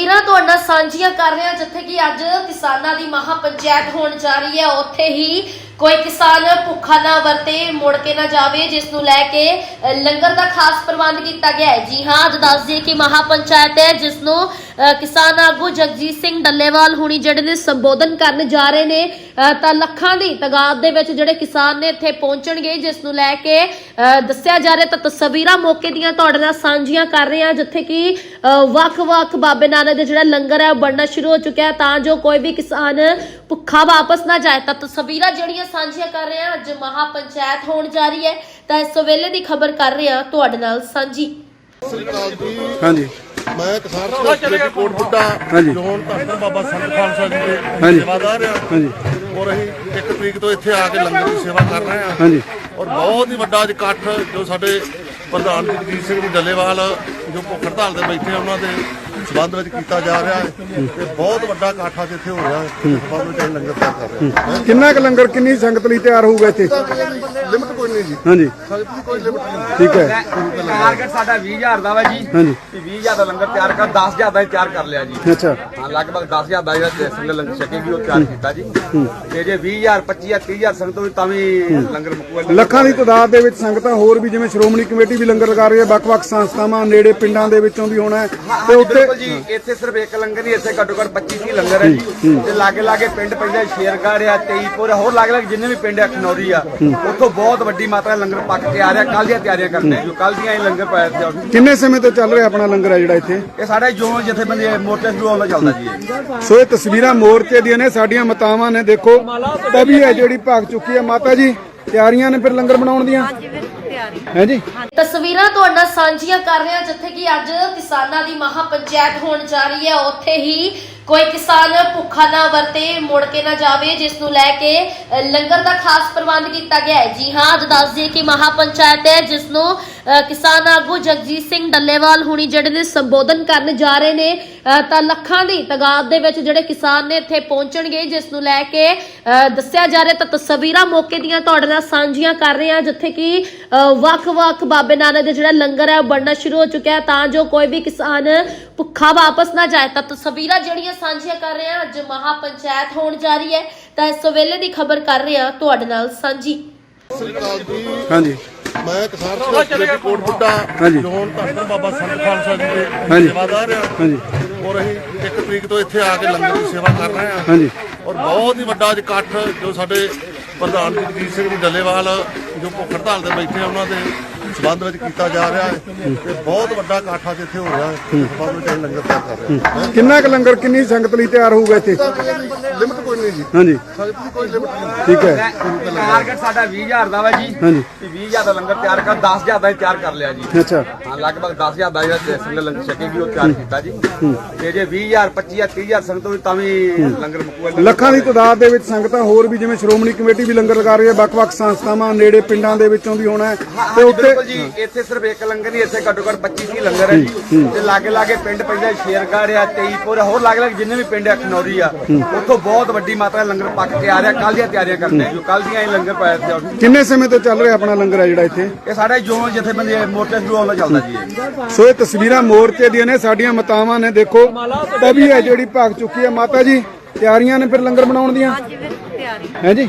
ਤਸਵੀਰਾਂ ਤੁਹਾਡੇ ਨਾਲ ਸਾਂਝੀਆਂ ਕਰ ਰਹੇ ਹਾਂ, ਜਿੱਥੇ ਕਿ ਅੱਜ ਕਿਸਾਨਾਂ ਦੀ ਮਹਾ ਪੰਚਾਇਤ ਹੋਣ ਜਾ ਰਹੀ ਹੈ। ਉੱਥੇ ਹੀ ਕੋਈ ਕਿਸਾਨ ਭੁੱਖਾ ਨਾ ਵਰਤੇ, ਮੁੜ ਕੇ ਨਾ ਜਾਵੇ, ਜਿਸ ਨੂੰ ਲੈ ਕੇ ਲੰਗਰ ਦਾ ਖਾਸ ਪ੍ਰਬੰਧ ਕੀਤਾ ਗਿਆ ਹੈ। ਜੀ ਹਾਂ, ਅੱਜ ਦੱਸ ਦਈਏ ਕਿ ਮਹਾ ਪੰਚਾਇਤ ਹੈ, ਜਿਸ ਨੂੰ ਕਿਸਾਨ ਆਗੂ ਜਗਜੀਤ ਸਿੰਘ ਡੱਲੇਵਾਲ ਹੁਣੀ ਜਿਹੜੇ ਨੇ ਸੰਬੋਧਨ ਕਰਨ ਜਾ ਰਹੇ ਨੇ ਤਾਂ ਲੱਖਾਂ ਦੀ ਤਾਦਾਦ ਦੇ ਵਿੱਚ ਜਿਹੜੇ ਕਿਸਾਨ ਨੇ ਇੱਥੇ ਪਹੁੰਚਣਗੇ ਜਿਸ ਨੂੰ ਲੈ ਕੇ ਦੱਸਿਆ ਜਾ ਰਿਹਾ ਤਾਂ ਤਸਵੀਰਾਂ ਮੌਕੇ ਦੀਆਂ ਤੁਹਾਡੇ ਨਾਲ ਸਾਂਝੀਆਂ ਕਰ ਰਹੇ ਹਾਂ ਜਿੱਥੇ ਕਿ ਵੱਖ-ਵੱਖ ਬਾਬੇ ਨਾਨਕ ਦੇ ਜਿਹੜਾ ਲੰਗਰ ਹੈ ਉਹ ਬਣਨਾ ਸ਼ੁਰੂ ਹੋ ਚੁੱਕਿਆ ਹੈ ਤਾਂ ਜੋ ਕੋਈ ਵੀ ਕਿਸਾਨ ਭੁੱਖਾ ਵਾਪਸ ਨਾ ਜਾਏ। ਤਾਂ ਤਸਵੀਰਾਂ ਜਿਹੜੀਆਂ ਸਾਂਝੀਆਂ ਕਰ ਰਹੇ ਹਾਂ ਅੱਜ ਮਹਾ ਪੰਚਾਇਤ ਹੋਣ ਜਾ ਰਹੀ ਹੈ ਤਾਂ ਇਸ ਵੇਲੇ ਦੀ ਖਬਰ ਕਰ ਰਹੇ ਹਾਂ ਤੁਹਾਡੇ ਨਾਲ ਸਾਂਝੀ। ਹਾਂਜੀ। ਮੈਂ ਕਿਸਾਨ ਦੇ ਕੋਟ ਬੁੱਢਾ। ਜੋਨ ਧੰਨ ਬਾਬਾ ਸੰਤ ਖਾਲਸਾ ਜੀ ਦੇ। ਸੇਵਾਦਾਰ ਆ ਹਾਂਜੀ। ਔਰ ਅਸੀਂ ਇੱਕ ਤਰੀਕ ਤੋਂ ਇੱਥੇ ਆ ਕੇ ਲੰਗਰ ਦੀ ਸੇਵਾ ਕਰ ਰਹੇ ਹਾਂ ਹਾਂਜੀ। ਔਰ ਬਹੁਤ ਹੀ ਵੱਡਾ ਅੱਜ ਇਕੱਠ ਜੋ ਸਾਡੇ ਪ੍ਰਧਾਨ ਜੀ ਜਗਜੀਤ ਸਿੰਘ ਜੀ ਡੱਲੇਵਾਲ ਜੋ ਭੁੱਖ ਹੜਤਾਲ ਤੇ ਬੈਠੇ ਆ ਉਹਨਾਂ ਦੇ ਸਬੰਧ ਵਿੱਚ ਕੀਤਾ ਜਾ ਰਿਹਾ ਹੈ। ਤੇ ਬਹੁਤ ਵੱਡਾ ਇਕੱਠ ਅੱਜ ਇੱਥੇ ਹੋ ਰਿਹਾ ਹੈ। ਸਬੰਧ ਵਿੱਚ ਲੰਗਰ ਤਿਆਰ ਕਰ ਰਹੇ ਹਾਂ। ਕਿੰਨਾ ਕੁ ਲੰਗਰ ਕਿੰਨੀ ਸੰਗਤ ਲਈ ਤਿਆਰ ਹੋਊਗਾ ਇੱਥੇ? ਨਹੀਂ ਜੀ। ਹਾਂਜੀ। ਦੀ ਕੋਈ ਲਿਮਟ ਨਹੀਂ ਠੀਕ ਹੈ। ਟਾਰਗੇਟ ਸਾਡਾ 20000 ਦਾ ਵਾ ਜੀ। ਹਾਂਜੀ। ਤੇ 20000 ਦਾ ਲੰਗਰ ਤਿਆਰ ਕਰ 10000 ਦਾ ਹੀ ਤਿਆਰ ਕਰ ਲਿਆ ਜੀ। ਅੱਛਾ। ਹਾਂ ਲਗਭਗ 10000 ਦਾ ਜਿਹੜਾ ਸੰਗਤ ਲੰਗਰ ਛਕੇਗੀ ਉਹ ਤਿਆਰ ਕੀਤਾ ਜੀ। ਤੇ ਜੇ 20000 25000 30000 ਸੰਗਤ ਹੋਈ ਤਾਂ ਵੀ ਲੰਗਰ ਮੁਕੂਗਾ ਲੱਖਾਂ ਦੀ ਤਾਦਾਦ ਦੇ ਵਿੱਚ ਸੰਗਤਾਂ ਹੋਰ ਵੀ ਜਿਵੇਂ ਸ਼੍ਰੋਮਣੀ ਕਮੇਟੀ ਵੀ ਲੰਗਰ ਲਗਾ ਰਹੀ ਹੈ ਵੱਖ-ਵੱਖ ਸੰਸਥਾਵਾਂ ਨੇੜੇ ਪਿੰਡਾਂ ਦੇ ਵਿੱਚੋਂ ਵੀ ਹੋਣਾ ਤੇ ਉੱਥੇ ਜੀ ਇੱਥੇ ਸਿਰਫ ਇੱਕ ਲੰਗਰ ਨਹੀਂ ਇੱਥੇ ਘੱਟੋ ਘੱਟ 25 30 ਲੰਗਰ ਹੈ ਜੀ। ਤੇ ਲਾਗੇ ਲਾਗੇ ਪਿੰਡ ਪੈਂਦਾ ਸ਼ੇਰਗੜ੍ਹ ਆ ਤੇਈਪੁਰ ਹੋਰ ਲਾਗੇ ਲਾਗੇ ਜਿੰਨੇ ਵੀ ਪਿੰਡ ਆ ਖਨੌਰੀ ਆ ਉੱਥੋਂ ਬਹੁਤ ਵੱਡੀ ਮਾਤਰਾ ਲੰਗਰ ਪੱਕ ਕੇ ਆ ਰਿਹਾ ਕੱਲ ਦੀਆਂ ਤਿਆਰੀਆਂ ਕਰਦੇ ਆ। ਜੋ ਕੱਲ ਦੀਆਂ ਹੀ ਲੰਗਰ ਪਾਇਆ ਇੱਥੇ ਕਿੰਨੇ ਸਮੇਂ ਤੋਂ ਚੱਲ ਰਿਹਾ ਆਪਣਾ ਲੰਗਰ ਹੈ ਜਿਹੜਾ ਇੱਥੇ? ਇਹ ਸਾਡਾ ਜੋਨ ਜਥੇਬੰਦੀ ਮੋਰਚਾ ਸ਼ੁਰੂ ਹੋਣਾ ਚੱਲਦਾ ਜੀ। ਇਹ। ਸੋ ਇਹ ਤਸਵੀਰਾਂ ਮੋਰਚੇ ਦੀਆਂ ਨੇ ਸਾਡੀਆਂ ਮਾਤਾਵਾਂ ਨੇ ਦੇਖੋ। ਤਵੀ ਹੈ ਜਿਹੜੀ ਭਾਗ ਚੁੱਕੀ ਹੈ। ਮਾਤਾ ਜੀ ਤਿਆਰੀਆਂ ਨੇ ਫਿਰ ਲੰਗਰ ਬਣਾਉਣ ਦੀਆਂ? ਹੈ ਜੀ? ਤਸਵੀਰਾਂ ਤੁਹਾਡੇ ਨਾਲ ਸਾਂਝੀਆਂ ਕਰ ਰਹੇ ਹਾਂ ਜਿੱਥੇ ਕਿ ਅੱਜ ਕਿਸਾਨਾਂ ਦੀ ਮਹਾ ਪੰਚਾਇਤ ਹੋਣ ਜਾ ਰਹੀ ਹੈ। ਉੱਥੇ ਹੀ ਕੋਈ ਕਿਸਾਨ ਭੁੱਖਾ ਨਾ ਵਰਤੇ ਮੁੜ ਕੇ ਨਾ ਜਾਵੇ ਜਿਸ ਨੂੰ ਲੈ ਕੇ ਲੰਗਰ ਦਾ ਖਾਸ ਪ੍ਰਬੰਧ ਕੀਤਾ ਗਿਆ ਹੈ। ਜੀ ਹਾਂ ਅੱਜ ਦੱਸ ਦਈਏ ਕਿ ਮਹਾ ਪੰਚਾਇਤ ਹੈ ਜਿਸ ਨੂੰ ਕਿਸਾਨ ਆਗੂ ਜਗਜੀਤ ਸਿੰਘ ਡੱਲੇਵਾਲ ਹੁਣੀ ਜਿਹੜੇ ਨੇ ਸੰਬੋਧਨ ਕਰਨ ਜਾ ਰਹੇ ਨੇ ਤਾਂ ਲੱਖਾਂ ਦੀ ਤਾਦਾਦ ਦੇ ਵਿੱਚ ਜਿਹੜੇ ਕਿਸਾਨ ਨੇ ਇੱਥੇ ਪਹੁੰਚਣਗੇ ਜਿਸ ਨੂੰ ਲੈ ਕੇ ਅ, ਦੱਸਿਆ ਜਾ ਰਿਹਾ ਤਾਂ ਤਸਵੀਰਾਂ ਮੌਕੇ ਦੀਆਂ ਤੁਹਾਡੇ ਨਾਲ ਸਾਂਝੀਆਂ ਕਰ ਰਹੇ ਹਾਂ ਜਿੱਥੇ ਕਿ ਅ, ਵੱਖ-ਵੱਖ ਬਾਬੇ ਨਾਨਕ ਦੇ ਜਿਹੜਾ ਲੰਗਰ ਹੈ ਉਹ ਬਣਨਾ ਸ਼ੁਰੂ ਹੋ ਚੁੱਕਿਆ ਤਾਂ ਜੋ ਕੋਈ ਵੀ ਕਿਸਾਨ ਭੁੱਖਾ ਵਾਪਸ ਨਾ ਜਾਏ ਤਾਂ ਤਸਵੀਰਾਂ ਜਿਹੜੀਆਂ ਸਾਂਝੀਆਂ ਕਰ ਰਹੇ ਹਾਂ ਅੱਜ ਮਹਾ ਪੰਚਾਇਤ ਹੋਣ ਜਾ ਰਹੀ ਹੈ। ਤਾਂ ਇਸ ਵੇਲੇ ਦੀ ਖਬਰ ਕਰ ਰਹੇ ਹਾਂ ਤੁਹਾਡੇ ਨਾਲ ਸਾਂਝੀ। ਹਾਂਜੀ। ਮੈਂ ਕਿਸਾਨ ਸਭਾ ਦੇ ਕੋਟ ਬੁੱਢਾ ਹਾਂਜੀ। ਜੋਨ ਧੰਨ ਬਾਬਾ ਸੰਤ ਖਾਲਸਾ ਜੀ ਦੇ। ਸੇਵਾਦਾਰ ਆ। ਹਾਂਜੀ। ਔਰ ਅਸੀਂ ਇੱਕ ਤਰੀਕ ਤੋਂ ਇੱਥੇ ਆ ਕੇ ਲੰਗਰ ਦੀ ਸੇਵਾ ਕਰ ਰਹੇ ਹਾਂ। ਹਾਂਜੀ। ਔਰ ਬਹੁਤ ਹੀ ਵੱਡਾ ਅੱਜ ਇਕੱਠ ਜੋ ਸਾਡੇ ਪ੍ਰਧਾਨ ਜੀ ਜਗਜੀਤ ਸਿੰਘ ਜੀ ਡੱਲੇਵਾਲ ਜੋ ਭੁੱਖ ਹੜਤਾਲ ਤੇ ਬੈਠੇ ਆ, ਉਹਨਾਂ ਦੇ ਸਬੰਧ ਵਿੱਚ ਕੀਤਾ ਜਾ ਰਿਹਾ ਹੈ। ਤੇ ਬਹੁਤ ਵੱਡਾ ਇਕੱਠ ਜਿੱਥੇ ਹੋ ਰਿਹਾ ਹੈ ਸਬੰਧ ਵਿੱਚ ਅਸੀਂ ਲੰਗਰ ਤਿਆਰ ਕਰ ਰਹੇ ਹਾਂ। ਕਿੰਨਾ ਕੁ ਲੰਗਰ, ਕਿੰਨੀ ਸੰਗਤ ਲਈ ਤਿਆਰ ਹੋਊਗਾ ਇੱਥੇ? ਨਹੀਂ ਜੀ। ਹਾਂਜੀ। ਦੀ ਕੋਈ ਲਿਮਟ ਨਹੀਂ ਠੀਕ ਹੈ। ਟਾਰਗੇਟ ਸਾਡਾ 20000 ਦਾ ਵਾ ਜੀ। ਹਾਂਜੀ। ਤੇ 20000 ਦਾ ਲੰਗਰ ਤਿਆਰ ਕਰ 10000 ਦਾ ਹੀ ਤਿਆਰ ਕਰ ਲਿਆ ਜੀ। ਅੱਛਾ। ਹਾਂ ਲਗਭਗ 10000 ਦਾ ਜਿਹੜਾ ਸੰਗਤ ਲੰਗਰ ਛਕੇਗੀ ਉਹ ਤਿਆਰ ਕੀਤਾ ਜੀ। ਤੇ ਜੇ 20000 25000 30000 ਸੰਗਤ ਹੋਈ ਤਾਂ ਵੀ ਲੰਗਰ ਮੁਕੂਗਾ ਲੱਖਾਂ ਦੀ ਤਾਦਾਦ ਦੇ ਵਿੱਚ ਸੰਗਤਾਂ ਹੋਰ ਵੀ ਜਿਵੇਂ ਸ਼੍ਰੋਮਣੀ ਕਮੇਟੀ ਵੀ ਲੰਗਰ ਲਗਾ ਰਹੀ ਹੈ ਵੱਖ-ਵੱਖ ਸੰਸਥਾਵਾਂ ਨੇੜੇ ਪਿੰਡਾਂ ਦੇ ਵਿੱਚੋਂ ਵੀ ਹੋਣਾ ਹੈ। ਤੇ ਉੱਥੇ ਬਿਲਕੁਲ ਜੀ। ਇੱਥੇ ਸਿਰਫ ਇੱਕ ਲੰਗਰ ਨਹੀਂ ਇੱਥੇ ਘੱਟੋ ਘੱਟ 25 30 ਲੰਗਰ ਹੈ ਜੀ। ਤੇ ਲਾਗੇ ਲਾਗੇ ਪਿੰਡ ਪੈਂਦਾ ਸ਼ੇਰਗੜ੍ਹ ਆ ਤੇਈਪੁਰ ਹੋਰ ਲਾਗੇ ਲਾਗੇ ਜਿੰਨੇ ਵੀ ਪਿੰਡ ਆ ਖਨੌਰੀ ਆ ਉੱਥੋਂ ਬਹੁਤ ਵੱਡੀ ਮਾਤਰਾ ਲੰਗਰ ਪੱਕ ਕੇ ਆ ਰਿਹਾ ਕੱਲ ਦੀਆਂ ਤਿਆਰੀਆਂ ਕਰਦੇ ਆ ਜੋ ਕੱਲ ਦੀਆਂ ਹੀ ਲੰਗਰ ਪਾਇਆ ਇੱਥੇ। ਕਿੰਨੇ ਸਮੇਂ ਤੋਂ ਚੱਲ ਰਿਹਾ ਆਪਣਾ ਲੰਗਰ ਹੈ ਜਿਹੜਾ ਇੱਥੇ? ਇਹ ਸਾਡਾ ਜੋਨ ਜਥੇਬੰਦੀ ਮੋਰਚਾ ਸ਼ੁਰੂ ਹੋਣਾ ਚੱਲਦਾ ਜੀ ਇਹ। ਸੋ ਇਹ ਤਸਵੀਰਾਂ ਮੋਰਚੇ ਦੀਆਂ ਨੇ ਸਾਡੀਆਂ ਮਾਤਾਵਾਂ ਨੇ ਦੇਖੋ ਤਵੀ ਹੈ ਜਿਹੜੀ ਭਾਗ ਚੁੱਕੀ ਹੈ। ਮਾਤਾ ਜੀ ਤਿਆਰੀਆਂ ਨੇ ਫਿਰ ਲੰਗਰ ਬਣਾਉਣ ਦੀਆਂ? ਹੈ ਜੀ?